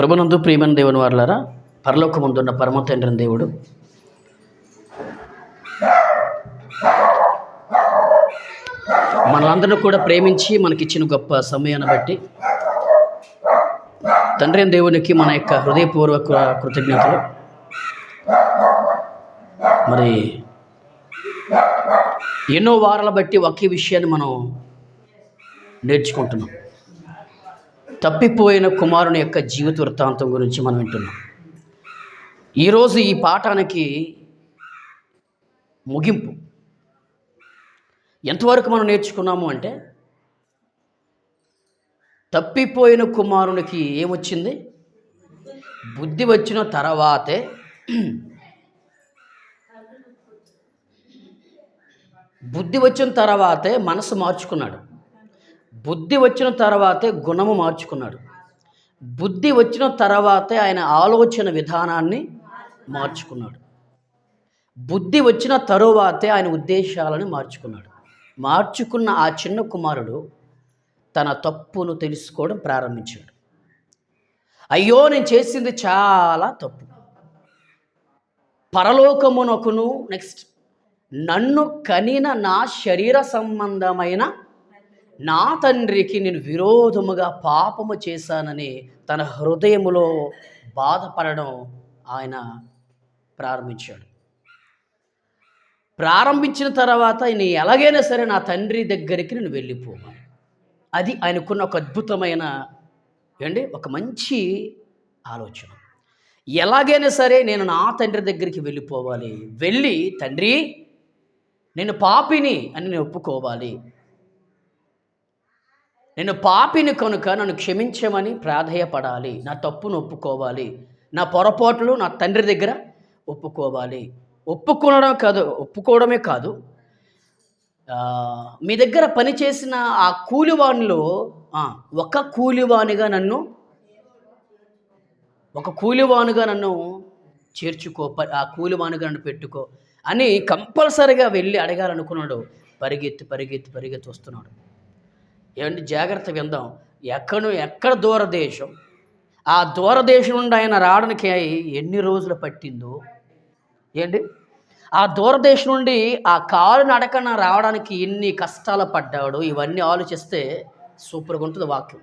ప్రభునందు ప్రియమైన దేవుని వారులారా పరలోకముందున్న పరమ తండ్రిని దేవుడు. మనలందరినీ కూడా ప్రేమించి మనకిచ్చిన గొప్ప సమయాన్ని బట్టి తండ్రి దేవునికి మన యొక్క హృదయపూర్వక కృతజ్ఞతలు. మరి ఎన్నో వారాల బట్టి ఒకే విషయాన్ని మనం నేర్చుకుంటున్నాం. తప్పిపోయిన కుమారుని యొక్క జీవిత వృత్తాంతం గురించి మనం వింటున్నాం. ఈరోజు ఈ పాఠానికి ముగింపు. ఎంతవరకు మనం నేర్చుకున్నాము అంటే తప్పిపోయిన కుమారునికి ఏమొచ్చింది? బుద్ధి వచ్చిన తర్వాతే బుద్ధి వచ్చిన తర్వాతే మనసు మార్చుకున్నాడు. బుద్ధి వచ్చిన తర్వాతే గుణము మార్చుకున్నాడు. బుద్ధి వచ్చిన తర్వాతే ఆయన ఆలోచన విధానాన్ని మార్చుకున్నాడు. బుద్ధి వచ్చిన తరువాతే ఆయన ఉద్దేశాలను మార్చుకున్నాడు. మార్చుకున్న ఆ చిన్న కుమారుడు తన తప్పును తెలుసుకోవడం ప్రారంభించాడు. అయ్యో నేను చేసింది చాలా తప్పు. పరలోకమునకును నెక్స్ట్ నన్ను కనిన నా శరీర సంబంధమైన నా తండ్రికి నేను విరోధముగా పాపము చేశానని తన హృదయములో బాధపడడం ఆయన ప్రారంభించాడు. ప్రారంభించిన తర్వాత ఆయన ఎలాగైనా సరే నా తండ్రి దగ్గరికి నేను వెళ్ళిపోవాలి. అది ఆయనకున్న ఒక అద్భుతమైన ఏంటి? ఒక మంచి ఆలోచన. ఎలాగైనా సరే నేను నా తండ్రి దగ్గరికి వెళ్ళిపోవాలి. వెళ్ళి తండ్రి నేను పాపిని అని నేను ఒప్పుకోవాలి. నేను పాపిని కనుక నన్ను క్షమించమని ప్రాధేయపడాలి. నా తప్పును ఒప్పుకోవాలి. నా పొరపాట్లు నా తండ్రి దగ్గర ఒప్పుకోవాలి. ఒప్పుకోవడం కాదు ఒప్పుకోవడమే కాదు. మీ దగ్గర పనిచేసిన ఆ కూలివాణిలో ఒక కూలివాణిగా నన్ను ఒక కూలివాణిగా నన్ను చేర్చుకో ఆ కూలివాణిగా నన్ను పెట్టుకో అని కంపల్సరిగా వెళ్ళి అడగాలనుకున్నాడు. పరిగెత్తి పరిగెత్తి పరిగెత్తి వస్తున్నాడు. ఏమంటే జాగ్రత్త విందాం. ఎక్కడ ఎక్కడ దూరదేశం? ఆ దూరదేశం నుండి ఆయన రావడానికి ఎన్ని రోజులు పట్టిందో? ఏంటి? ఆ దూరదేశం నుండి ఆ కాలు నడకన రావడానికి ఎన్ని కష్టాలు పడ్డాడు ఇవన్నీ ఆలోచిస్తే సూపర్గా ఉంటుంది వాక్యం.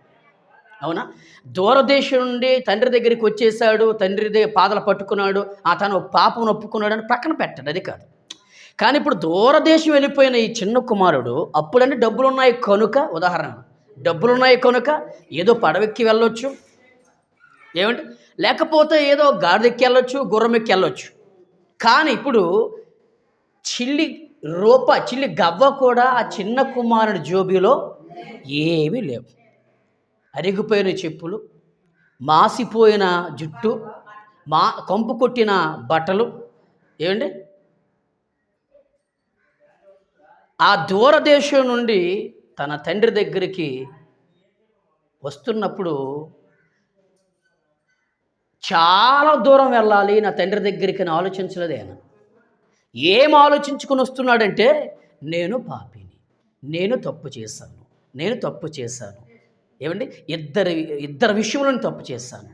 అవునా? దూరదేశం నుండి తండ్రి దగ్గరికి వచ్చేసాడు తండ్రి దగ్గర పాదలు పట్టుకున్నాడు ఆ తను పాపం ఒప్పుకున్నాడు అని పక్కన పెట్టండి అది కాదు. కానీ ఇప్పుడు దూరదేశం వెళ్ళిపోయిన ఈ చిన్న కుమారుడు అప్పుడంటే డబ్బులు ఉన్నాయి కనుక ఉదాహరణ డబ్బులు ఉన్నాయి కనుక ఏదో పడవెక్కి వెళ్ళొచ్చు. ఏమంటే లేకపోతే ఏదో గాడిదెక్కి వెళ్ళొచ్చు గుర్రం ఎక్కి వెళ్ళొచ్చు. కానీ ఇప్పుడు చిల్లి రూప చిల్లి గవ్వ కూడా ఆ చిన్న కుమారుడి జోబీలో ఏమీ లేవు. అరిగిపోయిన చెప్పులు మాసిపోయిన జుట్టు మా కొంపు కొట్టిన బట్టలు ఏమండి ఆ దూరదేశం నుండి తన తండ్రి దగ్గరికి వస్తున్నప్పుడు చాలా దూరం వెళ్ళాలి నా తండ్రి దగ్గరికి అని ఆలోచించలేదు ఆయన. ఏం ఆలోచించుకుని వస్తున్నాడంటే నేను పాపిని నేను తప్పు చేశాను నేను తప్పు చేశాను. ఏమండి? ఇద్దరి ఇద్దరు విషయంలో నేను తప్పు చేశాను.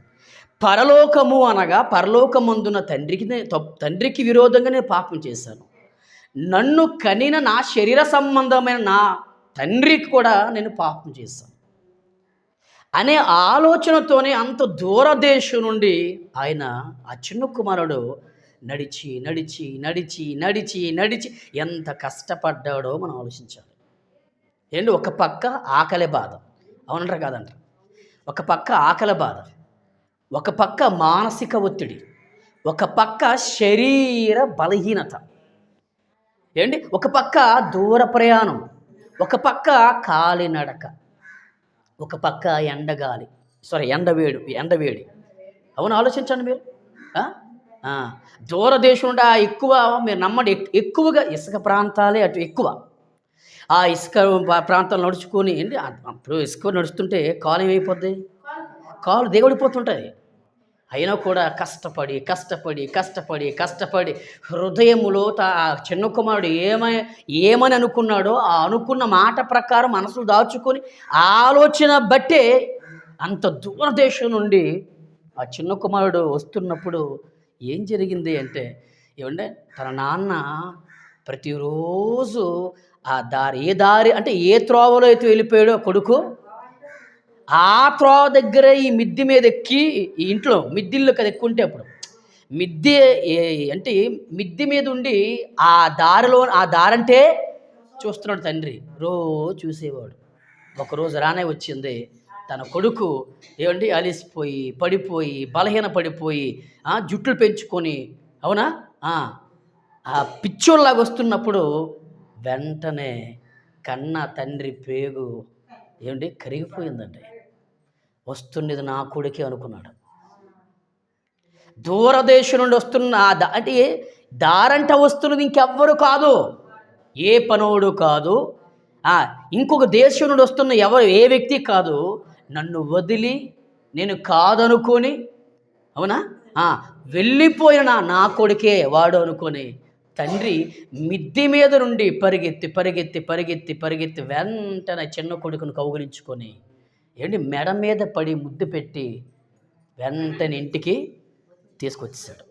పరలోకము అనగా పరలోకమందున తండ్రికి తప్పు- తండ్రికి విరోధంగా నేను పాపం చేశాను. నన్ను కనిన నా శరీర సంబంధమైన నా తండ్రికి కూడా నేను పాపం చేశాను. అనే ఆలోచనతోనే అంత దూరదేశం నుండి ఆయన ఆ చిన్న కుమారుడు నడిచి నడిచి నడిచి నడిచి నడిచి ఎంత కష్టపడ్డాడో మనం ఆలోచించాలి. ఏంటి? ఒక పక్క ఆకలి బాధ. అవునంటారు కాదంటారు? ఒక పక్క ఆకలి బాధ. ఒక పక్క మానసిక ఒత్తిడి. ఒక పక్క శరీర బలహీనత. ఏంటి? ఒక పక్క దూర ప్రయాణం ఒక పక్క కాలినడక ఒక పక్క ఎండగాలి సారీ ఎండవేడు ఎండవేడి అవును? ఆలోచించండి మీరు. ఆ? దూరదేశం ఆ ఎక్కువ మీరు నమ్మండి ఎక్కువగా ఇసుక ప్రాంతాలే అటు ఎక్కువ. ఆ ఇసుక ప్రాంతాలు నడుచుకొని ఏంటి? అప్పుడు ఇసుక నడుస్తుంటే కాలు ఏమైపోద్ది? కాలు దేవుడిపోతుంటుంది అయినా కూడా కష్టపడి కష్టపడి కష్టపడి కష్టపడి హృదయములో తా ఆ చిన్న కుమారుడు ఏమై ఏమని అనుకున్నాడో ఆ అనుకున్న మాట ప్రకారం మనసులు దాచుకొని ఆలోచన బట్టే అంత దూరదేశం నుండి ఆ చిన్న కుమారుడు వస్తున్నప్పుడు ఏం జరిగింది అంటే ఏమంటే తన నాన్న ప్రతిరోజు ఆ దారి ఏ దారి అంటే ఏ త్రోవలో అయితే వెళ్ళిపోయాడో కొడుకు ఆ త్రోవ దగ్గర ఈ మిద్ది మీద ఎక్కి ఈ ఇంట్లో మిద్దిల్లో కదా ఎక్కుంటే అప్పుడు. మిద్దె ఏ- అంటే మిద్ది మీద ఉండి ఆ దారిలో ఆ దారంటే చూస్తున్నాడు తండ్రి. రోజు చూసేవాడు. ఒకరోజు రానే వచ్చింది. తన కొడుకు ఏమండి? అలిసిపోయి పడిపోయి బలహీన పడిపోయి జుట్లు పెంచుకొని అవునా? ఆ, ఆ పిచ్చోళ్ళలాగా వస్తున్నప్పుడు వెంటనే కన్న తండ్రి పేగు ఏమండి? కరిగిపోయిందండి. వస్తున్నది నా కొడుకే అనుకున్నాడు. దూరదేశం నుండి వస్తున్న అంటే దారంట వస్తున్నది ఇంకెవ్వరు కాదు. ఏ పనోడు కాదు. ఇంకొక దేశం నుండి వస్తున్న ఎవరు ఏ వ్యక్తి కాదు. నన్ను వదిలి నేను కాదనుకొని అవునా? వెళ్ళిపోయిన నా నా కొడుకే వాడు అనుకొని తండ్రి మిద్ది మీద నుండి పరిగెత్తి పరిగెత్తి పరిగెత్తి పరిగెత్తి వెంటనే చిన్న కొడుకును కౌగిలించుకొని ఏంటి మెడ మీద పడి ముద్దు పెట్టి వెంటనే ఇంటికి తీసుకొచ్చేసాడు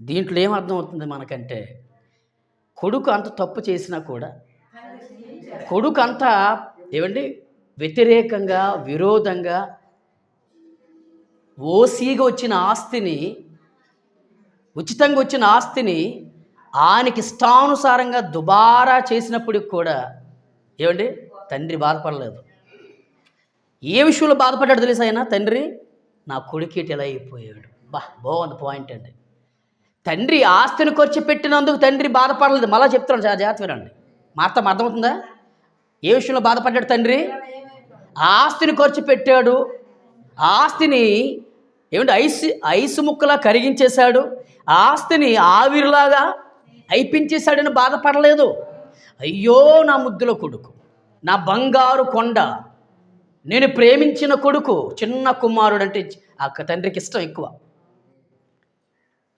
దీంట్లో ఏం అర్థమవుతుంది మనకంటే కొడుకు అంత తప్పు చేసినా కూడా కొడుకు అంత ఏమండి వ్యతిరేకంగా విరోధంగా ఓసీగా వచ్చిన ఆస్తిని ఉచితంగా వచ్చిన ఆస్తిని ఆయనకి ఇష్టానుసారంగా దుబారా చేసినప్పటికి కూడా ఏమండి తండ్రి బాధపడలేదు. ఏ విషయంలో బాధపడ్డాడు తెలుసు ఆయన తండ్రి నా కొడుకేటి ఎలా అయిపోయాడు. బా బాగుంది పాయింట్ అండి. తండ్రి ఆస్తిని ఖర్చు పెట్టినందుకు తండ్రి బాధపడలేదు. మళ్ళీ చెప్తున్నాను చాలా జాగ్రత్త వినండి. మాత్రం అర్థమవుతుందా? ఏ విషయంలో బాధపడ్డాడు తండ్రి? ఆస్తిని ఖర్చు పెట్టాడు. ఆస్తిని ఏమిటి ఐస్ ఐసు ముక్కలా కరిగించేశాడు. ఆస్తిని ఆవిరిలాగా అయిపించేశాడని బాధపడలేదు. అయ్యో నా ముద్దుల కొడుకు. నా బంగారు కొండ. నేను ప్రేమించిన కొడుకు చిన్న కుమారుడు అంటే ఆ తండ్రికి ఇష్టం ఎక్కువ.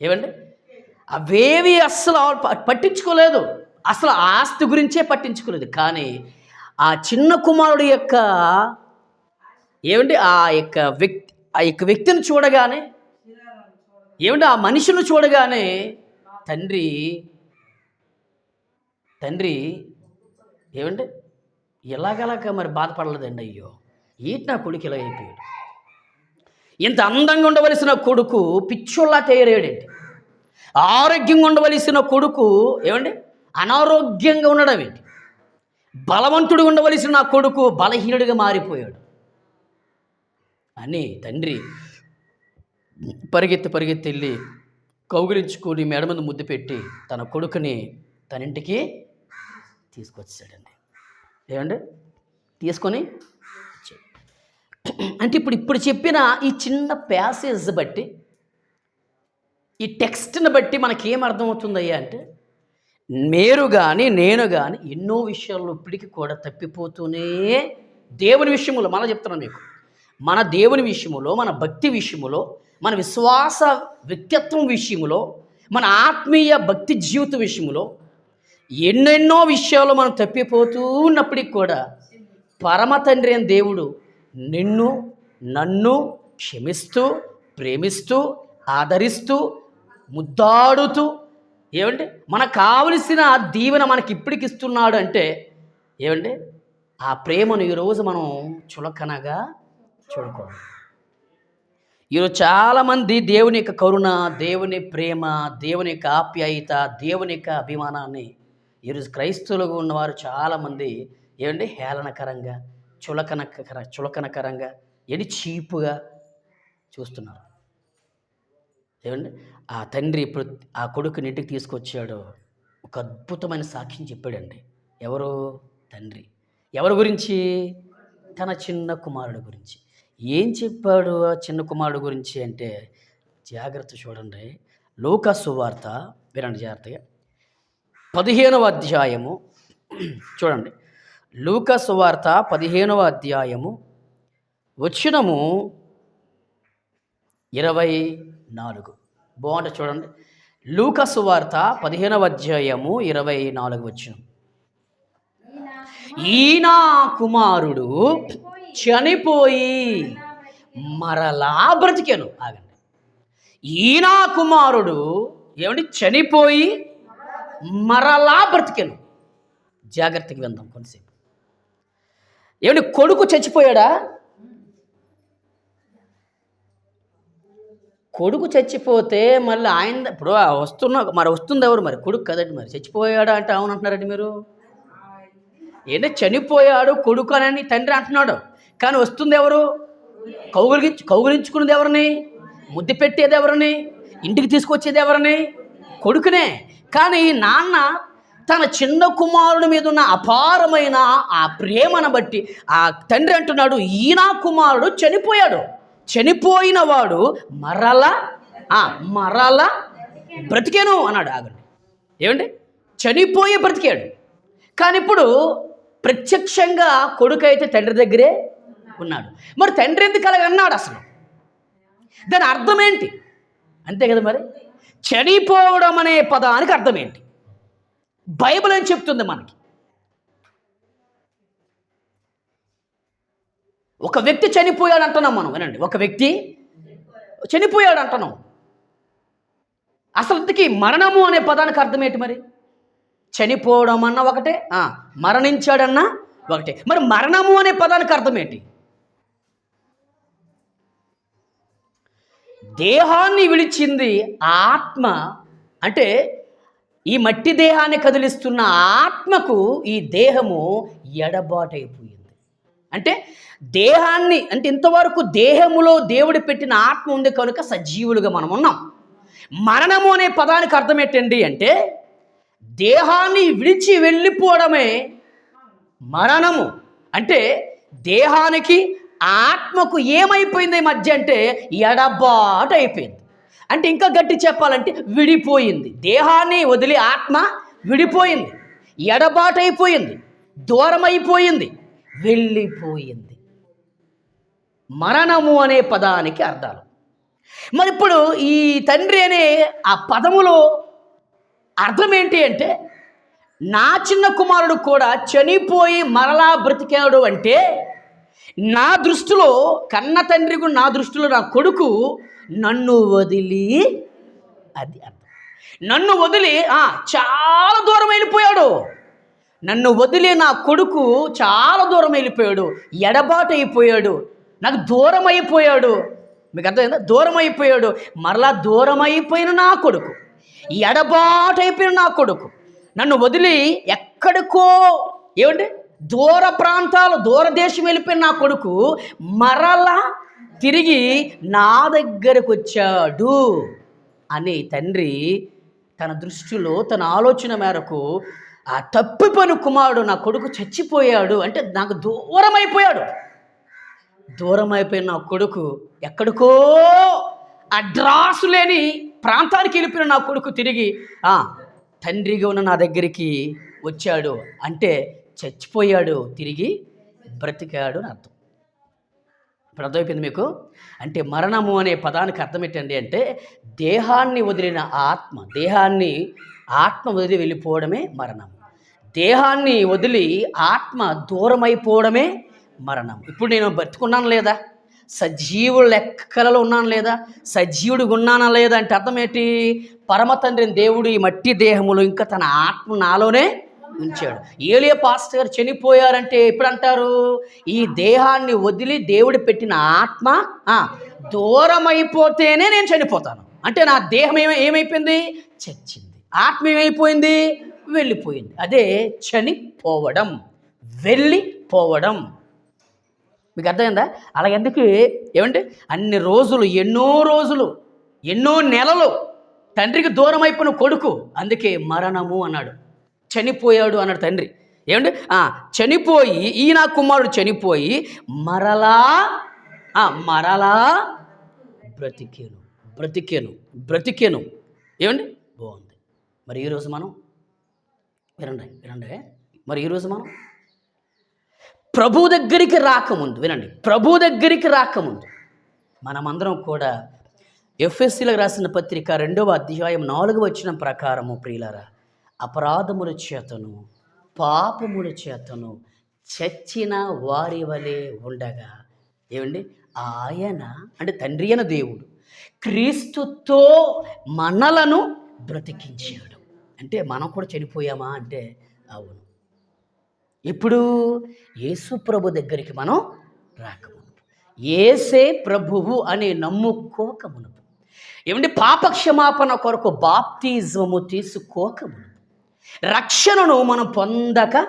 ఏమండి అవేవి అస్సలు పట్టించుకోలేదు. అసలు ఆస్తి గురించే పట్టించుకోలేదు. కానీ ఆ చిన్న కుమారుడు యొక్క ఏమండి ఆ యొక్క వ్యక్తి ఆ యొక్క వ్యక్తిని చూడగానే ఏమండి ఆ మనిషిని చూడగానే తండ్రి తండ్రి ఏమండి ఎలాగలాగా మరి బాధపడలేదండి? అయ్యో ఏంటి నా కొడుకు ఇలా అయిపోయాడు. ఇంత అందంగా ఉండవలసిన కొడుకు పిచ్చోళ్ళా తయారయ్యాడండి. ఆరోగ్యంగా ఉండవలసిన కొడుకు ఏమండి? అనారోగ్యంగా ఉండడం ఏంటి బలవంతుడు ఉండవలసిన నా కొడుకు బలహీనుడిగా మారిపోయాడు. అని తండ్రి పరిగెత్తి పరిగెత్తి వెళ్ళి కౌగిలించుకొని మేడ మీద ముద్దు పెట్టి తన కొడుకుని తన ఇంటికి తీసుకొచ్చాడండి. ఏమండి? తీసుకొని అంటే ఇప్పుడు ఇప్పుడు చెప్పిన ఈ చిన్న ప్యాసేజ్ బట్టి ఈ టెక్స్ట్ని బట్టి మనకి ఏం అర్థమవుతుందయ్యా అంటే మీరు కానీ నేను కానీ ఎన్నో విషయాల్లో ఇప్పటికి కూడా తప్పిపోతూనే దేవుని విషయంలో మన చెప్తున్నాను మీకు మన దేవుని విషయములో మన భక్తి విషయములో మన విశ్వాస వ్యక్తిత్వం విషయములో మన ఆత్మీయ భక్తి జీవిత విషయంలో ఎన్నెన్నో విషయాలు మనం తప్పిపోతూ ఉన్నప్పటికి కూడా పరమ తండ్రి అయిన దేవుడు నిన్ను నన్ను క్షమిస్తూ ప్రేమిస్తూ ఆదరిస్తూ ముద్దాడుతూ ఏమంటే మనకు కావలసిన దీవెన మనకి ఇప్పటికి ఇస్తున్నాడు అంటే ఏమంటే ఆ ప్రేమను ఈరోజు మనం చులకనగా చూడకూడదు. ఈరోజు చాలామంది దేవుని యొక్క కరుణ దేవుని ప్రేమ దేవుని యొక్క ఆప్యాయత దేవుని యొక్క అభిమానాన్ని ఈరోజు క్రైస్తవులుగా ఉన్నవారు చాలామంది ఏమండి? హేళనకరంగా చులకనకర చులకనకరంగా ఎడి చీపుగా చూస్తున్నారు. ఏమండి? ఆ తండ్రి ఇప్పుడు ఆ కొడుకుని ఇంటికి తీసుకొచ్చాడు. ఒక అద్భుతమైన సాక్ష్యం చెప్పాడండి. ఎవరు? తండ్రి. ఎవరి గురించి? తన చిన్న కుమారుడు గురించి. ఏం చెప్పాడు ఆ చిన్న కుమారుడు గురించి అంటే జాగ్రత్త చూడండి. లోకా సువార్త వినండి జాగ్రత్తగా. పదిహేనవ అధ్యాయము. చూడండి. లూక సువార్త పదిహేనవ అధ్యాయము. వచ్చినము ఇరవై నాలుగు. బాగుంటుంది చూడండి. లూక సువార్త పదిహేనవ అధ్యాయము ఇరవై నాలుగు వచ్చిన. ఈనా కుమారుడు చనిపోయి మరలా బ్రతికాను. ఆగండి. ఈనా కుమారుడు ఏమండి? చనిపోయి మరలా బ్రతికాను. జాగ్రత్తగా వెళ్దాం కొంతసేపు. ఏమని కొడుకు చచ్చిపోయాడా? కొడుకు చచ్చిపోతే మళ్ళీ ఆయన ఇప్పుడు వస్తున్న మరి వస్తుంది ఎవరు మరి? కొడుకు కదండి మరి. చచ్చిపోయాడా అంటే అవును అంటున్నారండి మీరు? ఏంటంటే చనిపోయాడు కొడుకు అని తండ్రి అంటున్నాడు. కానీ వస్తుంది ఎవరు? కౌగులించు కౌగులించుకున్నది ఎవరిని? ముద్దు పెట్టేది ఎవరిని? ఇంటికి తీసుకొచ్చేది ఎవరిని? కొడుకునే. కానీ నాన్న తన చిన్న కుమారుడి మీద ఉన్న అపారమైన ఆ ప్రేమను బట్టి ఆ తండ్రి అంటున్నాడు ఈయన కుమారుడు చనిపోయాడు. చనిపోయిన వాడు మరల మరల బ్రతికాను అన్నాడు ఆగండి. ఏమండి? చనిపోయి బ్రతికాడు. కానీ ఇప్పుడు ప్రత్యక్షంగా కొడుకు అయితే తండ్రి దగ్గరే ఉన్నాడు. మరి తండ్రి ఎందుకు అలాగన్నాడు అసలు? దాని అర్థం ఏంటి? అంతే కదా మరి? చనిపోవడం అనే పదానికి అర్థం ఏంటి బైబిల్ అని చెప్తుంది మనకి? ఒక వ్యక్తి చనిపోయాడు అంటున్నాం మనం వినండి. ఒక వ్యక్తి చనిపోయాడు అంటున్నాం అసలుకి మరణము అనే పదానికి అర్థం ఏంటి మరి? చనిపోవడం అన్న ఒకటే మరణించాడన్నా ఒకటే. మరి మరణము అనే పదానికి అర్థం ఏంటి దేహాన్ని విడిచింది ఆత్మ. అంటే ఈ మట్టి దేహాన్ని కదిలిస్తున్న ఆత్మకు ఈ దేహము ఎడబాటైపోయింది. అంటే దేహాన్ని అంటే ఇంతవరకు దేహములో దేవుడు పెట్టిన ఆత్మ ఉంది కనుక సజీవులుగా మనం ఉన్నాం. మరణము అనే పదానికి అర్థం ఏంటండి అంటే దేహాన్ని విడిచి వెళ్ళిపోవడమే మరణము. అంటే దేహానికి ఆత్మకు ఏమైపోయింది ఈ మధ్య అంటే ఎడబాటు అయిపోయింది. అంటే ఇంకా గట్టి చెప్పాలంటే విడిపోయింది. దేహాన్ని వదిలి ఆత్మ విడిపోయింది. ఎడబాటు అయిపోయింది దూరం అయిపోయింది వెళ్ళిపోయింది. మరణము అనే పదానికి అర్థాలు. మరి ఇప్పుడు ఈ తండ్రి అనే ఆ పదములో అర్థం ఏంటి అంటే నా చిన్న కుమారుడు కూడా చనిపోయి మరలా బ్రతికాడు అంటే నా దృష్టిలో కన్న తండ్రికి కూడా నా దృష్టిలో నా కొడుకు నన్ను వదిలి అది అర్థం. నన్ను వదిలి చాలా దూరం వెళ్ళిపోయాడు. నన్ను వదిలి నా కొడుకు చాలా దూరం వెళ్ళిపోయాడు. ఎడబాటు అయిపోయాడు. నాకు దూరం అయిపోయాడు. మీకు అర్థమైందా? దూరం అయిపోయాడు. మరలా దూరం అయిపోయిన నా కొడుకు. ఎడబాటు అయిపోయిన నా కొడుకు. నన్ను వదిలి ఎక్కడికో ఏమంటే దూర ప్రాంతాలు దూరదేశం వెళ్ళిపోయిన నా కొడుకు మరలా తిరిగి నా దగ్గరకు వచ్చాడు అని తండ్రి తన దృష్టిలో తన ఆలోచన మేరకు ఆ తప్పిపోయిన కుమారుడు నా కొడుకు చచ్చిపోయాడు. అంటే నాకు దూరం అయిపోయాడు. దూరం అయిపోయిన నా కొడుకు ఎక్కడికో అడ్రాసు లేని ప్రాంతానికి వెళ్ళిపోయిన నా కొడుకు తిరిగి తండ్రిగా ఉన్న నా దగ్గరికి వచ్చాడు. అంటే చచ్చిపోయాడు తిరిగి బ్రతికాడు అని అర్థం. ఇప్పుడు అర్థమైపోయింది మీకు? అంటే మరణము అనే పదానికి అర్థం ఏంటండి అంటే దేహాన్ని వదిలిన ఆత్మ దేహాన్ని ఆత్మ వదిలి వెళ్ళిపోవడమే మరణం. దేహాన్ని వదిలి ఆత్మ దూరమైపోవడమే మరణం. ఇప్పుడు నేను బ్రతుకున్నాను లేదా? సజీవుడు లెక్కలలో ఉన్నాను లేదా? సజీవుడిగా ఉన్నానా లేదా అంటే అర్థం ఏంటి? పరమ తండ్రిని దేవుడు ఈ మట్టి దేహములో ఇంకా తన ఆత్మ నాలోనే ఉంచాడు. ఏలియా పాస్టర్ గారు చనిపోయారంటే ఎప్పుడు అంటారు ఈ దేహాన్ని వదిలి దేవుడు పెట్టిన ఆత్మ దూరం అయిపోతేనే నేను చనిపోతాను. అంటే నా దేహం ఏమై ఏమైపోయింది? చచ్చింది. ఆత్మ ఏమైపోయింది? వెళ్ళిపోయింది. అదే చనిపోవడం వెళ్ళిపోవడం. మీకు అర్థమైందా? అలా ఎందుకు ఏమంటే అన్ని రోజులు ఎన్నో రోజులు ఎన్నో నెలలు తండ్రికి దూరం అయిపోయిన కొడుకు అందుకే మరణము అన్నాడు. చనిపోయాడు అన్నాడు తండ్రి. ఏమండి? చనిపోయి ఈయన కుమారుడు చనిపోయి మరలా మరలా బ్రతికేను బ్రతికేను బ్రతికేను. ఏమండి? బాగుంది. మరి ఈరోజు మనం వినండి వినండి. మరి ఈరోజు మనం ప్రభు దగ్గరికి రాకముందు వినండి. ప్రభు దగ్గరికి రాకముందు మనమందరం కూడా ఎఫ్ఎస్సీలకు రాసిన పత్రిక రెండవ అధ్యాయం నాలుగవ వచ్చిన ప్రకారము ప్రియులారా అపరాధముల చేతను పాపముల చేతను చచ్చిన వారి వలె ఉండగా. ఏమండి? ఆయన అంటే తండ్రి అయిన దేవుడు క్రీస్తుతో మనలను బ్రతికించాడు. అంటే మనం కూడా చనిపోయామా అంటే అవును. ఇప్పుడు యేసు ప్రభు దగ్గరికి మనం రాకమునుపు. ఏసే ప్రభువు అని నమ్ముకోకమును ఏమంటే పాపక్షమాపణ కొరకు బాప్తిజము తీసుకోకమునుపు. రక్షణను మనం పొందక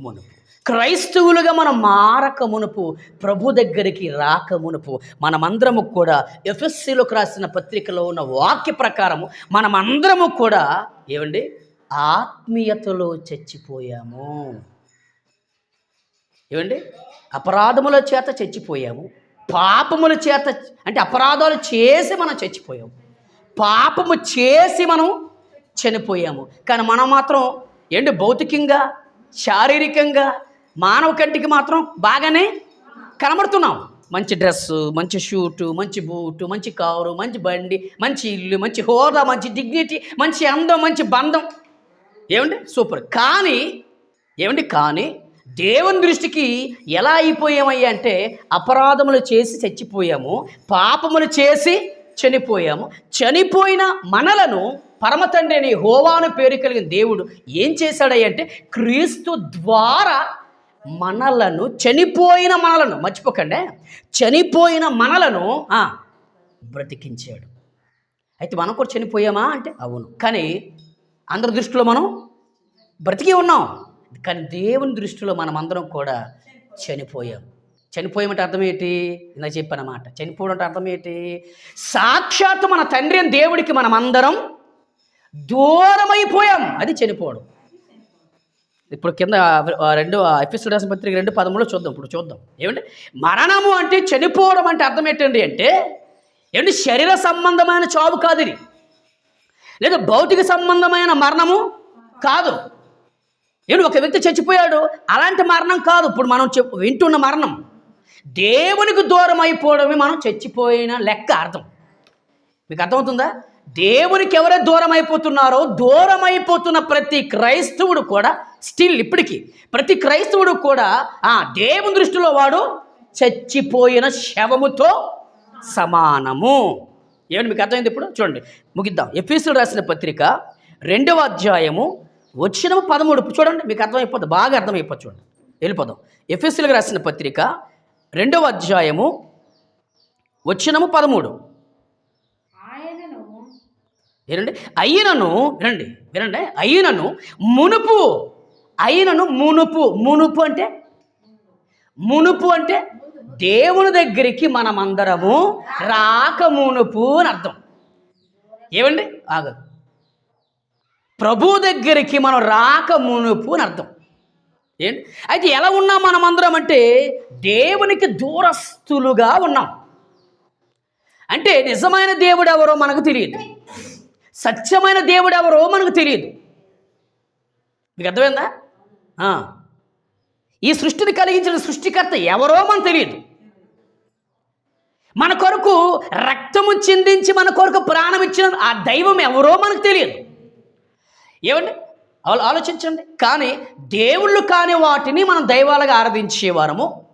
మునుపు. క్రైస్తవులుగా మనం మారక మునుపు ప్రభు దగ్గరికి రాక మునుపు మనమందరము కూడా ఎఫ్ఎస్సిలోకి రాసిన పత్రికలో ఉన్న వాక్య ప్రకారము మనమందరము కూడా ఏమండి? ఆత్మీయతలో చచ్చిపోయాము. ఏమండి? అపరాధముల చేత చచ్చిపోయాము. పాపముల చేత అంటే అపరాధాలు చేసి మనం చచ్చిపోయాము. పాపము చేసి మనం చనిపోయాము. కానీ మనం మాత్రం ఏంటి? భౌతికంగా శారీరకంగా మానవ కంటికి మాత్రం బాగానే కనబడుతున్నాం. మంచి డ్రెస్సు మంచి షూటు మంచి బూటు మంచి కారు మంచి బండి మంచి ఇల్లు మంచి హోదా మంచి డిగ్నిటీ మంచి అందం మంచి బంధం. ఏమండి? సూపర్. కానీ ఏమండి? కానీ దేవుని దృష్టికి ఎలా అయిపోయామయ్యా అంటే అపరాధములు చేసి చచ్చిపోయాము పాపములు చేసి చనిపోయాము. చనిపోయిన మనలను పరమతండ్రి అని హోవాను పేరు కలిగిన దేవుడు ఏం చేశాడంటే క్రీస్తు ద్వారా మనలను చనిపోయిన మనలను మర్చిపోకండి చనిపోయిన మనలను బ్రతికించాడు. అయితే మనం కూడా చనిపోయామా అంటే? అవును. కానీ అందరి దృష్టిలో మనం బ్రతికి ఉన్నాం. కానీ దేవుని దృష్టిలో మనం అందరం కూడా చనిపోయాం. చనిపోయామంటే అర్థం ఏంటి ఇలా చెప్పానమాట. చనిపోవడం అంటే అర్థం ఏంటి సాక్షాత్తు మన తండ్రి దేవుడికి మనం అందరం దూరమైపోయాం. అది చనిపోవడం. ఇప్పుడు కింద రెండు ఎపిసోడ్ రాసిన పత్రిక రెండు పదములో చూద్దాం. ఇప్పుడు చూద్దాం. ఏమంటే మరణము అంటే చనిపోవడం అంటే అర్థం ఏంటండి అంటే ఏమంటే శరీర సంబంధమైన చావు కాదు ఇది. లేదా భౌతిక సంబంధమైన మరణము కాదు. ఏడు ఒక వ్యక్తి చచ్చిపోయాడు. అలాంటి మరణం కాదు. ఇప్పుడు మనం చెప్పు వింటున్న మరణం. దేవునికి దూరం అయిపోవడమే మనం చచ్చిపోయిన లెక్క అర్థం. మీకు అర్థమవుతుందా? దేవునికి ఎవరే దూరం అయిపోతున్నారో దూరం అయిపోతున్న ప్రతి క్రైస్తవుడు కూడా స్టిల్ ఇప్పటికీ ప్రతి క్రైస్తవుడు కూడా ఆ దేవుని దృష్టిలో వాడు చచ్చిపోయిన శవముతో సమానము. ఏమండి మీకు అర్థమైంది ఇప్పుడు? చూడండి ముగిద్దాం. ఎఫీసులు రాసిన పత్రిక రెండవ అధ్యాయము వచ్చిన పదమూడు. చూడండి మీకు అర్థమైపోతుంది బాగా అర్థమైపోతుంది చూడండి. వెళ్ళిపోదాం. ఎఫీసులకు రాసిన పత్రిక రెండవ అధ్యాయము వచ్చినము పదమూడు. వినండి. అయినను వినండి వినండి. అయినను మునుపు అయినను మునుపు మునుపు అంటే? మునుపు అంటే దేవుని దగ్గరికి మనమందరము రాక మునుపు అని అర్థం. ఏమండి? ఆగ ప్రభు దగ్గరికి మనం రాక మునుపు అని అర్థం. ఏంటి? అయితే ఎలా ఉన్నాం మనమందరం అంటే దేవునికి దూరస్తులుగా ఉన్నాం. అంటే నిజమైన దేవుడు ఎవరో మనకు తెలియదు. సత్యమైన దేవుడు ఎవరో మనకు తెలియదు. మీకు అర్థమైందా? ఈ సృష్టిని కలిగించిన సృష్టికర్త ఎవరో మనకు తెలియదు. మన కొరకు రక్తము చిందించి మన కొరకు ప్రాణం ఇచ్చిన ఆ దైవం ఎవరో మనకు తెలియదు. ఏమండి? ఆలోచించండి. కానీ దేవుళ్ళు కాని వాటిని మనం దైవాలుగా ఆరాధించేవారము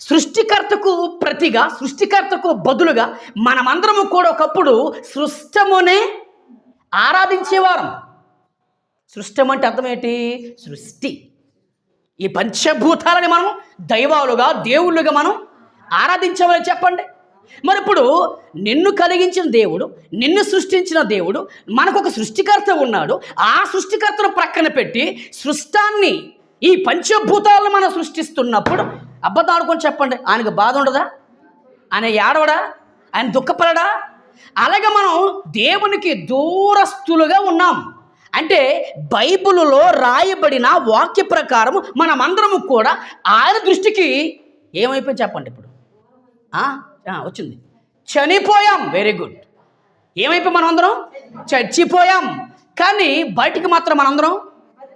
సృష్టికర్తకు ప్రతిగా సృష్టికర్తకు బదులుగా మనమందరము కూడా ఒకప్పుడు సృష్టమునే ఆరాధించేవారం సృష్టం అంటే అర్థం ఏంటి? సృష్టి. ఈ పంచభూతాలని మనం దైవాలుగా దేవుళ్ళుగా మనం ఆరాధించవని చెప్పండి. మరి ఇప్పుడు నిన్ను కలిగించిన దేవుడు నిన్ను సృష్టించిన దేవుడు మనకు ఒక సృష్టికర్త ఉన్నాడు. ఆ సృష్టికర్తను ప్రక్కన పెట్టి సృష్టాన్ని ఈ పంచభూతాలను మనం సృష్టిస్తున్నప్పుడు అబద్ధం చెప్పండి ఆయనకు బాధ ఉండదా? ఆయన ఏడవడా? ఆయన దుఃఖపడడా? అలాగే మనం దేవునికి దూరస్తులుగా ఉన్నాం. అంటే బైబిలులో రాయబడిన వాక్య ప్రకారం మనమందరము కూడా ఆయన దృష్టికి ఏమైపోయి చెప్పండి ఇప్పుడు? వచ్చింది. చనిపోయాం. వెరీ గుడ్ ఏమైపోయి మనం అందరం చచ్చిపోయాం. కానీ బయటికి మాత్రం మనందరం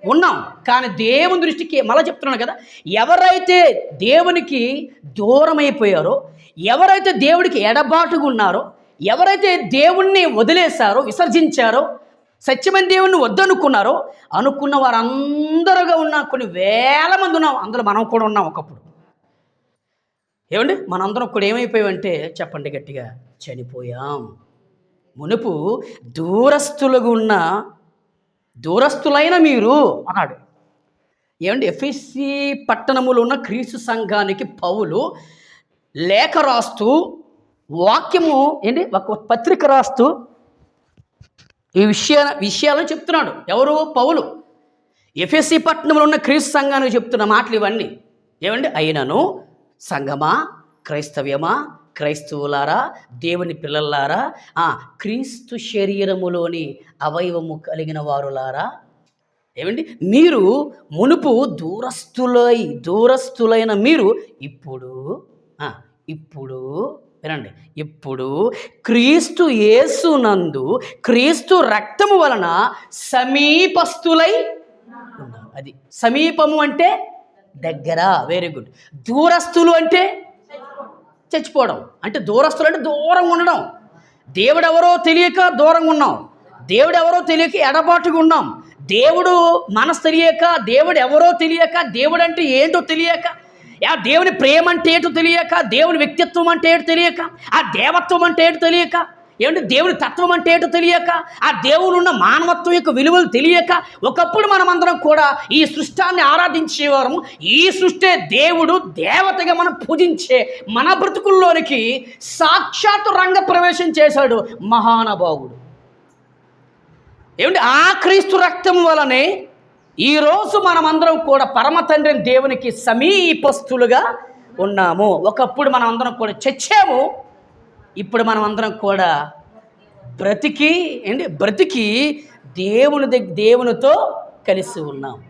ఉన్నాం. కానీ దేవుని దృష్టికి మళ్ళీ చెప్తున్నాను కదా ఎవరైతే దేవునికి దూరం అయిపోయారో ఎవరైతే దేవుడికి ఎడబాటుగా ఉన్నారో ఎవరైతే దేవుణ్ణి వదిలేశారో విసర్జించారో సత్యమైన దేవుణ్ణి వద్దనుకున్నారో అనుకున్న వారందరుగా ఉన్న కొన్ని వేల మంది ఉన్నాం. అందులో మనం కూడా ఉన్నాం ఒకప్పుడు. ఏమండి? మనందరం కూడా ఏమైపోయామంటే చెప్పండి గట్టిగా చనిపోయాం. మునుపు దూరస్తులుగా ఉన్న దూరస్తులైన మీరు అన్నాడు. ఏమండి? ఎఫ్ఎస్సి పట్టణములో ఉన్న క్రీస్తు సంఘానికి పౌలు లేఖ రాస్తూ వాక్యము ఏంటి? ఒక పత్రిక రాస్తూ ఈ విషయ విషయాలను చెప్తున్నాడు. ఎవరు? పౌలు. ఎఫ్ఎస్సి పట్టణంలో ఉన్న క్రీస్తు సంఘానికి చెప్తున్న మాటలు ఇవన్నీ. ఏమండి? అయినను సంఘమా? క్రైస్తవ్యమా? క్రైస్తవులారా? దేవుని పిల్లలారా ఆ, క్రీస్తు శరీరములోని అవయవము కలిగిన వారులారా? ఏమండి? మీరు మునుపు దూరస్తులై దూరస్తులైన మీరు ఇప్పుడు ఇప్పుడు వినండి. ఇప్పుడు క్రీస్తు యేసునందు క్రీస్తు రక్తము వలన సమీపస్తులై అది సమీపము అంటే దగ్గర. వెరీ గుడ్ దూరస్తులు అంటే చచ్చిపోవడం. అంటే దూరస్తులు అంటే దూరంగా ఉండడం. దేవుడు ఎవరో తెలియక దూరంగా ఉన్నాం. దేవుడు ఎవరో తెలియక ఎడబాటుగా ఉన్నాం. దేవుడు మనసు తెలియక దేవుడు ఎవరో తెలియక దేవుడు అంటే ఏంటో తెలియక ఆ దేవుని ప్రేమ అంటే ఏంటో తెలియక దేవుని వ్యక్తిత్వం అంటే ఏంటో తెలియక ఆ దేవత్వం అంటే ఏంటో తెలియక ఏమంటే దేవుని తత్వం అంటే ఏటో తెలియక ఆ దేవుడు ఉన్న మానవత్వం యొక్క విలువలు తెలియక ఒకప్పుడు మనమందరం కూడా ఈ సృష్టాన్ని ఆరాధించేవారము. ఈ సృష్టే దేవుడు దేవతగా మనం పూజించే మన బ్రతుకుల్లోనికి సాక్షాత్తు రంగ ప్రవేశం చేశాడు మహానుభావుడు. ఏమంటే ఆ క్రీస్తు రక్తం వలనే ఈరోజు మనమందరం కూడా పరమ తండ్రిని దేవునికి సమీపస్తులుగా ఉన్నాము. ఒకప్పుడు మనం అందరం కూడా చచ్చాము. ఇప్పుడు మనం అందరం కూడా బ్రతికి ఏంటి? బ్రతికి దేవుని దగ్గర దేవునితో కలిసి ఉన్నాం.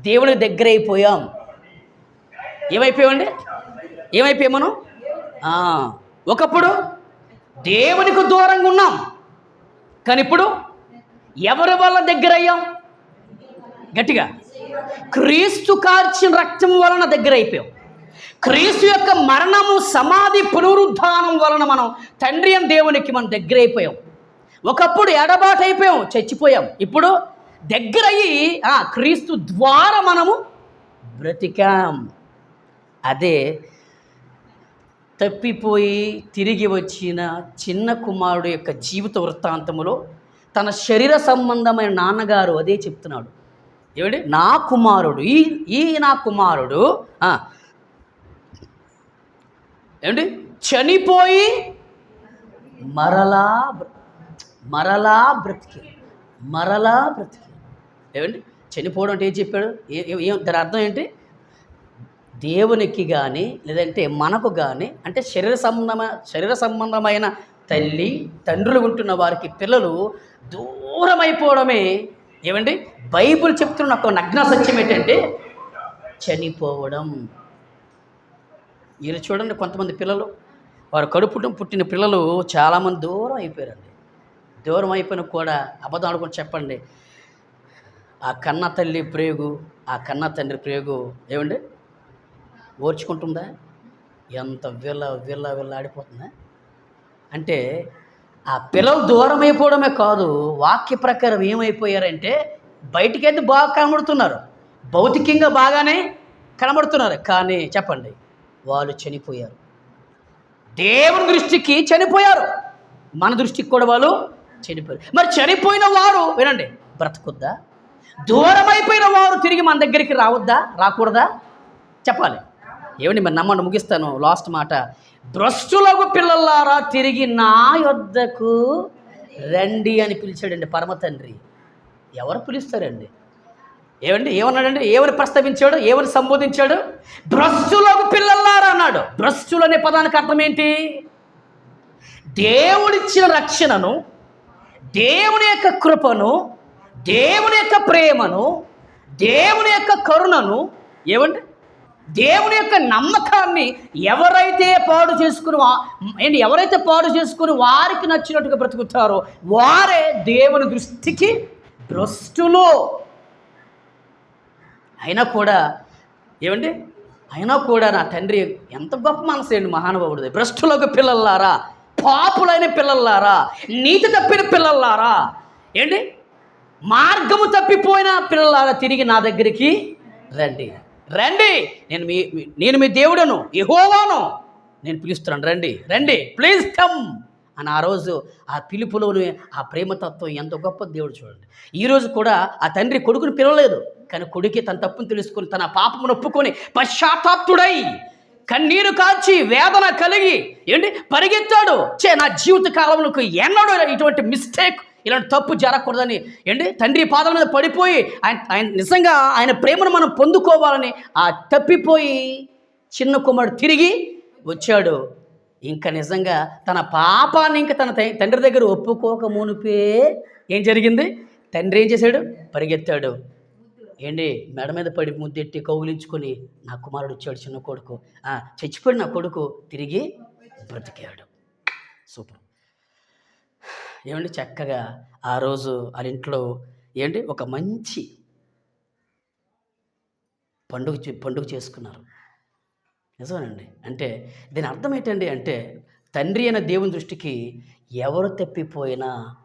దేవుని దగ్గర అయిపోయాం ఏమైపోయామండి? ఏమైపోయాం మనం? ఒకప్పుడు దేవునికి దూరంగా ఉన్నాం. కానీ ఇప్పుడు ఎవరి వల్ల దగ్గర అయ్యాం గట్టిగా. క్రీస్తు కార్చిన రక్తం వలన దగ్గర అయిపోయాం క్రీస్తు యొక్క మరణము సమాధి పునరుద్ధానం వలన మనం తండ్రి అని దేవునికి మనం దగ్గర అయిపోయాం ఒకప్పుడు ఎడబాటు అయిపోయాం చచ్చిపోయాం. ఇప్పుడు దగ్గరయ్యి క్రీస్తు ద్వారా మనము బ్రతికాం. అదే తప్పిపోయి తిరిగి వచ్చిన చిన్న కుమారుడు యొక్క జీవిత వృత్తాంతములో తన శరీర సంబంధమైన నాన్నగారు అదే చెప్తున్నాడు. ఏమిటి? నా కుమారుడు ఈ ఈ నా కుమారుడు ఏమిటి చనిపోయి మరలా బ్ర- మరలా బ్రతికి మరలా బ్రతికి. ఏమండి? చనిపోవడం అంటే ఏం చెప్పాడు? ఏ ఏం దాని అర్థం ఏంటి? దేవునికి కానీ లేదంటే మనకు కానీ అంటే శరీర సంబంధమైన శరీర సంబంధమైన తల్లి తండ్రులు ఉంటున్న వారికి పిల్లలు దూరం అయిపోవడమే ఏమండి? బైబిల్ చెప్తున్న ఒక నగ్న సత్యం ఏంటంటే చనిపోవడం. వీళ్ళు చూడండి కొంతమంది పిల్లలు. వారు కడుపుటం పుట్టిన పిల్లలు చాలామంది దూరం అయిపోయారండి. దూరం అయిపోయిన కూడా అబద్ధం ఆడుకొని చెప్పండి. ఆ కన్న తల్లి ప్రేగు ఆ కన్న తండ్రి ప్రేగు ఏమండి? ఓర్చుకుంటుందా? ఎంత విల్ల విల్ల విల్ల ఆడిపోతుందా? అంటే ఆ పిల్లలు దూరం అయిపోవడమే కాదు వాక్య ప్రకారం ఏమైపోయారంటే బయటికైతే బాగా కనబడుతున్నారు. భౌతికంగా బాగానే కనబడుతున్నారు. కానీ చెప్పండి వాళ్ళు చనిపోయారు. దేవుని దృష్టికి చనిపోయారు. మన దృష్టికి కూడా వాళ్ళు చనిపోయారు. మరి చనిపోయిన వారు వినండి బ్రతకొద్దా? దూరమైపోయిన వారు తిరిగి మన దగ్గరికి రావద్దా? రాకూడదా? చెప్పాలి. ఏమండి మరి నమ్మండి ముగిస్తాను. లాస్ట్ మాట. భ్రష్టులకు పిల్లలారా తిరిగి నా యొద్దకు రండి అని పిలిచాడండి పరమ తండ్రి ఎవరు పిలుస్తారండి? ఏమండి? ఏమన్నాడండి? ఏమని ప్రస్తావించాడు? ఏమని సంబోధించాడు? భ్రష్టులకు పిల్లల్లారా అన్నాడు. భ్రష్టులు అనే పదానికి అర్థం ఏంటి? దేవుడిచ్చిన రక్షణను దేవుని యొక్క కృపను దేవుని యొక్క ప్రేమను దేవుని యొక్క కరుణను ఏమండి? దేవుని యొక్క నమ్మకాన్ని ఎవరైతే పాడు చేసుకుని వా- ఏంటి? ఎవరైతే పాడు చేసుకుని వారికి నచ్చినట్టుగా బ్రతుకుతారో వారే దేవుని దృష్టికి భ్రష్టులు. అయినా కూడా ఏమండి? అయినా కూడా నా తండ్రి ఎంత గొప్ప మనసు అండి మహానుభావుడిది. భ్రష్టులకు పిల్లల్లారా? పాపులైన పిల్లల్లారా? నీతి తప్పిన పిల్లల్లారా? ఏంటి? మార్గము తప్పిపోయిన పిల్లలారా తిరిగి నా దగ్గరికి రండి. రండి! నేను మీ నేను మీ దేవుడను యెహోవాను. నేను పిలుస్తున్నాను. రండి రండి. ప్లీజ్ కమ్ అని ఆ రోజు ఆ పిలుపులోని ఆ ప్రేమతత్వం ఎంత గొప్ప దేవుడు చూడండి. ఈరోజు కూడా ఆ తండ్రి కొడుకుని పిలవలేదు. కానీ కొడుకి తన తప్పును తెలుసుకొని తన పాపమును ఒప్పుకొని పశ్చాత్తాప్తుడై కన్నీరు కాల్చి వేదన కలిగి ఏంటి? పరిగెత్తాడు. చే నా జీవిత కాలంలో ఎన్నడూ ఇటువంటి మిస్టేక్ ఇలాంటి తప్పు జరగకూడదని ఏంటి? తండ్రి పాదాల మీద పడిపోయి ఆయన ఆయన నిజంగా ఆయన ప్రేమను మనం పొందుకోవాలని ఆ తప్పిపోయి చిన్న కుమారుడు తిరిగి వచ్చాడు. ఇంకా నిజంగా తన పాపాన్ని ఇంకా తన తండ్రి దగ్గర ఒప్పుకోక మునిపే ఏం జరిగింది? తండ్రి ఏం చేశాడు? పరిగెత్తాడు. ఏంటి మెడ మీద పడి ముద్దెట్టి కౌగిలించుకొని నా కుమారుడు వచ్చాడు చిన్న కొడుకు. చచ్చిపోయిన నా కొడుకు తిరిగి బ్రతికాడు. సూపర్. ఏమండి చక్కగా ఆ రోజు వాళ్ళ ఇంట్లో ఏంటి ఒక మంచి పండుగ చే- పండుగ చేసుకున్నారు. నిజమేనండి. అంటే దీని అర్థం ఏంటండి అంటే తండ్రి అయిన దేవుని దృష్టికి ఎవరు తప్పిపోయినా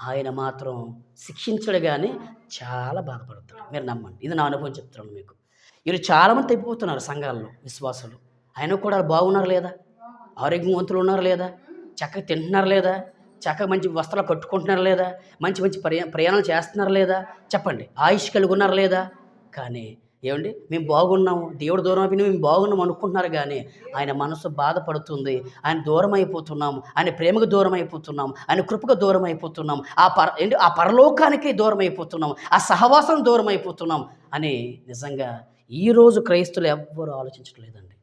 ఆయన మాత్రం శిక్షించడు కానీ చాలా బాధపడతాడు మీరు నమ్మండి. ఇది నా అనుభవం చెప్తున్నాను మీకు. వీరు చాలామంది తప్పిపోతున్నారు సంఘాల్లో విశ్వాసులు. ఆయన కూడా బాగున్నారు లేదా? ఆరోగ్యవంతులు ఉన్నారు లేదా? చక్కగా తింటున్నారు లేదా? చక్కగా మంచి వస్త్రాలు కట్టుకుంటున్నారు లేదా? మంచి మంచి ప్రయా ప్రయాణాలు చేస్తున్నారు లేదా? చెప్పండి. ఆయుష్ కలిగి ఉన్నారు లేదా? కానీ ఏమండి? మేము బాగున్నాము. దేవుడు దూరం అయిపోయినా మేము బాగున్నాం అనుకుంటున్నారు కానీ ఆయన మనసు బాధపడుతుంది. ఆయన దూరం అయిపోతున్నాము. ఆయన ప్రేమకు దూరం అయిపోతున్నాము. ఆయన కృపకు దూరం అయిపోతున్నాం ఆ పర ఏంటి? ఆ పరలోకానికి దూరం అయిపోతున్నాం ఆ సహవాసం దూరం అయిపోతున్నాం అని నిజంగా ఈరోజు క్రైస్తులు ఎవ్వరూ ఆలోచించడం లేదండి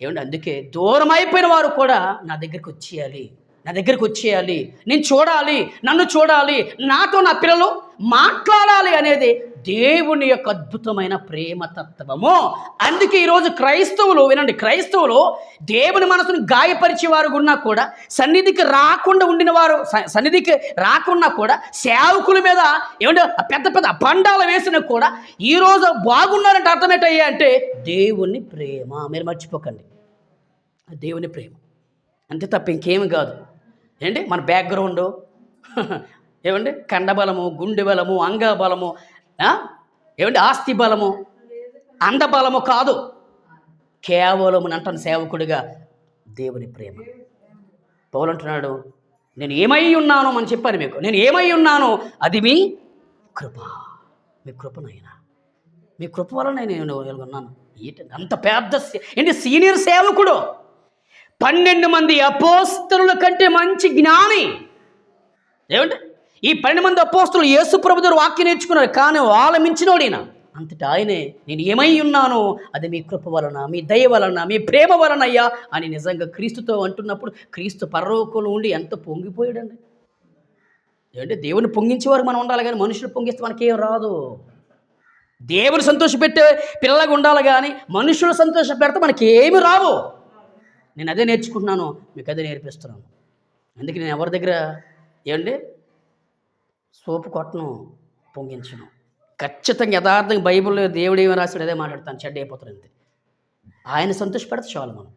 ఏమండి? అందుకే దూరం అయిపోయిన వారు కూడా నా దగ్గరికి వచ్చేయాలి. నా దగ్గరికి వచ్చేయాలి. నేను చూడాలి. నన్ను చూడాలి. నాతో నా పిల్లలు మాట్లాడాలి అనేది దేవుని యొక్క అద్భుతమైన ప్రేమ తత్వము. అందుకే ఈరోజు క్రైస్తవులు వినండి క్రైస్తవులు దేవుని మనసును గాయపరిచే వారు ఉన్నా కూడా సన్నిధికి రాకుండా ఉండిన వారు స- సన్నిధికి రాకున్నా కూడా సేవకుల మీద ఏమంటే పెద్ద పెద్ద బండాలు వేసినా కూడా ఈరోజు బాగున్నారంటే అర్థమేటయ్యా అంటే దేవుని ప్రేమ. మీరు మర్చిపోకండి. దేవుని ప్రేమ. అంతే తప్ప ఇంకేమి కాదు. ఏంటి? మన బ్యాక్గ్రౌండు ఏమండి? కండబలము గుండె బలము అంగబలము ఏమండి? ఆస్తి బలము అందబలము కాదు. కేవలం అంటాను సేవకుడిగా దేవుని ప్రేమ. పౌలంటున్నాడు నేను ఏమై ఉన్నానో అని చెప్పాను మీకు. నేను ఏమై ఉన్నానో అది మీ కృప. మీ కృపనైనా మీ కృప వలన నేను ఉన్నాను ఏంటంటే అంత పెద్ద ఏంటి? సీనియర్ సేవకుడు. పన్నెండు మంది అపోస్తరుల కంటే మంచి జ్ఞాని. ఏమంటే ఈ పన్నెండు మంది అపోస్తులు యేసు ప్రభు వాక్యం నేర్చుకున్నారు కానీ వాళ్ళ మించినోడు ఈయన. అంతటా ఆయనే నేను ఏమై ఉన్నానో అది మీ కృప వలన మీ దయ వలన మీ ప్రేమ వలన అయ్యా అని నిజంగా క్రీస్తుతో అంటున్నప్పుడు క్రీస్తు పరలోకంలో ఉండి ఎంత పొంగిపోయాడండి. ఏమంటే దేవుని పొంగించేవారు మనం ఉండాలి కానీ మనుషులు పొంగిస్తే మనకేం రాదు. దేవుని సంతోషపెట్టే పిల్లగా ఉండాలి కానీ మనుషులు సంతోష పెడితే రావు. నేను అదే నేర్చుకుంటున్నాను మీకు అదే నేర్పిస్తున్నాను. అందుకే నేను ఎవరి దగ్గర ఏమండి? సోపు కొట్టను పొంగించను. ఖచ్చితంగా యథార్థంగా బైబిల్లో దేవుడు ఏమి రాశాడు అదే మాట్లాడతాను చెడ్డ అయిపోతాను అంతే. ఆయన సంతోషపడితే చాలు మనం.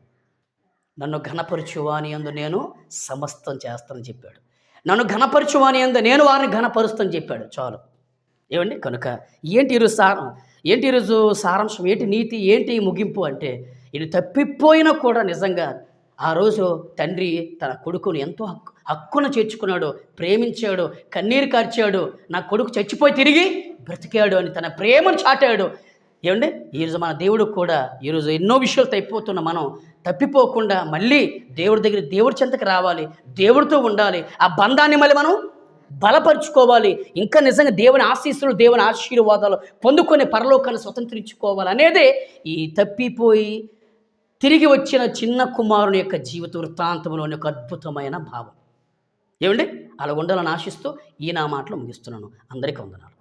నన్ను ఘనపరచువాని అందు నేను సమస్తం చేస్తానని చెప్పాడు. నన్ను ఘనపరచువాని అందు నేను వారిని ఘనపరుస్తానని చెప్పాడు చాలు. ఏమండి? కనుక ఏంటి ఈరోజు సారం? ఏంటి ఈరోజు సారాంశం? ఏంటి నీతి? ఏంటి ముగింపు? అంటే ఇది తప్పిపోయినా కూడా నిజంగా ఆ రోజు తండ్రి తన కొడుకును ఎంతో హక్కు హక్కును చేర్చుకున్నాడు ప్రేమించాడు కన్నీరు కార్చాడు నా కొడుకు చచ్చిపోయి తిరిగి బ్రతికాడు అని తన ప్రేమను చాటాడు. ఏమండి? ఈరోజు మన దేవుడు కూడా ఈరోజు ఎన్నో విషయాలు తప్పిపోతున్న మనం తప్పిపోకుండా మళ్ళీ దేవుడి దగ్గర దేవుడి చెంతకు రావాలి దేవుడితో ఉండాలి. ఆ బంధాన్ని మళ్ళీ మనం బలపరుచుకోవాలి. ఇంకా నిజంగా దేవుని ఆశీస్సులు దేవుని ఆశీర్వాదాలు పొందుకొని పరలోకాన్ని స్వతంత్రించుకోవాలి అనేదే ఈ తప్పిపోయి తిరిగి వచ్చిన చిన్న కుమారుని యొక్క జీవిత వృత్తాంతంలోని ఒక అద్భుతమైన భావం. ఏమండి? అలా ఉండాలని ఆశిస్తూ ఈ నా మాటలు ముగిస్తున్నాను. అందరికీ వందనాలు.